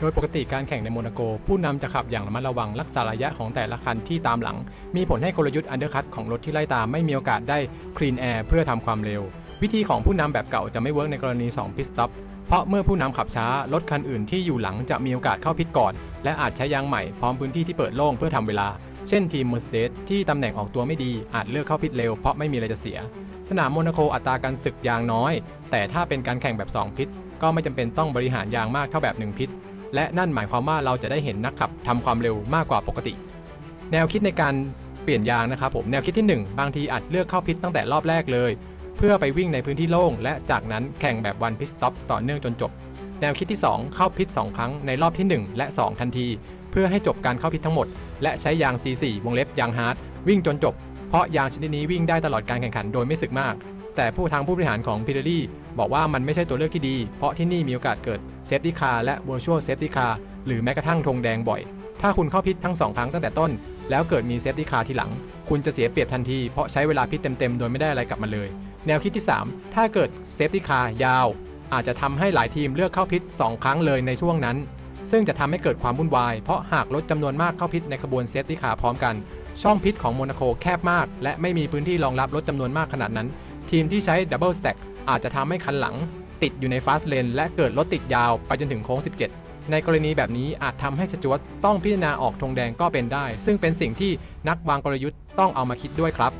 โดยปกติการแข่งในโมนาโก ผู้นำจะขับอย่างระมัดระวังรักษาระยะของแต่ละคันที่ตามหลัง มีผลให้กลยุทธ์อันเดอร์คัตของรถที่ไล่ตามไม่มีโอกาสได้คลีนแอร์เพื่อทำความเร็ว วิธีของผู้นำแบบเก่าจะไม่เวิร์กในกรณี 2 พิสต็อปเพราะเมื่อผู้นำขับช้า รถคันอื่นที่อยู่หลังจะมีโอกาสเข้าพิษก่อน และอาจใช้ยางใหม่พร้อมพื้นที่ที่เปิดโล่งเพื่อทำเวลา เช่นทีม Mercedes ที่ตำแหน่งออกตัวไม่ดีอาจเลือกเข้าพิษเร็วเพราะไม่มีอะไรจะเสีย สนามโมนาโคอัตราการศึกยางน้อย แต่ถ้าเป็นการแข่งแบบ 2 พิษก็ไม่จำเป็นต้องบริหารยางมากเท่าแบบ 1 พิษ และนั่นหมายความว่าเราจะได้เห็นนักขับทำความเร็วมากกว่าปกติ แนวคิดในการเปลี่ยนยางนะครับผมแนวคิดที่ 1 บางทีอาจเลือกเข้าพิษตั้งแต่รอบแรกเลย เพื่อไปวิ่งในพื้นที่โล่ง และจากนั้นแข่งแบบวันพิสต็อปต่อเนื่องจนจบ แนวคิดที่ 2 เข้าพิษ2 ครั้งในรอบที่ 1 และ 2 ทันที เพื่อให้จบการเข้าพิษทั้งหมด และใช้ยาง C4 วงเล็บยางฮาร์ดวิ่งจนจบ เพราะยางชนิดนี้วิ่งได้ตลอดการแข่งขันโดยไม่สึกมาก แต่ผู้ทางผู้บริหารของพิเ r รี่บอกว่ามันไม่ใช่ตัวเลือกที่ดี เพราะที่นี่มีโอกาสเกิดเซฟตี้คาร์และ Virtual Safety Car หรือแม้กระทั่งธงแดงบ่อย ถ้าคุณเข้าพิษทั้ง 2 ครั้งตั้งแต่ต้น แล้วเกิดมีเซฟตี้คาร์ทีหลัง คุณจะเสียเปรียบทันที เพราะใช้เวลาพิษเต็มๆ โดยไม่ได้อะไรกลับมาเลย แนวคิดที่ 3 ถ้าเกิดเซฟตี้คาร์ยาว อาจจะทำให้หลายทีมเลือกเข้าพิษ2 ครั้งเลยในช่วงนั้น ซึ่งจะทำให้เกิดความวุ่นวาย เพราะหากรถจำนวนมากเข้าพิษในขบวนเซฟตี้คาร์พร้อมกัน ช่องพิษของโมนาโคแคบมาก และไม่มีพื้นที่รองรับรถจำนวนมากขนาดนั้น ทีมที่ใช้ดับเบิลสแต็กอาจจะทำให้คันหลัง ติดอยู่ในฟาสเลนและเกิดรถติดยาวไปจนถึงโค้ง 17 ในกรณีแบบนี้อาจทำให้สจวตต้องพิจารณาออกธงแดงก็เป็นได้ ซึ่งเป็นสิ่งที่นักวางกลยุทธ์ต้องเอามาคิดด้วยครับ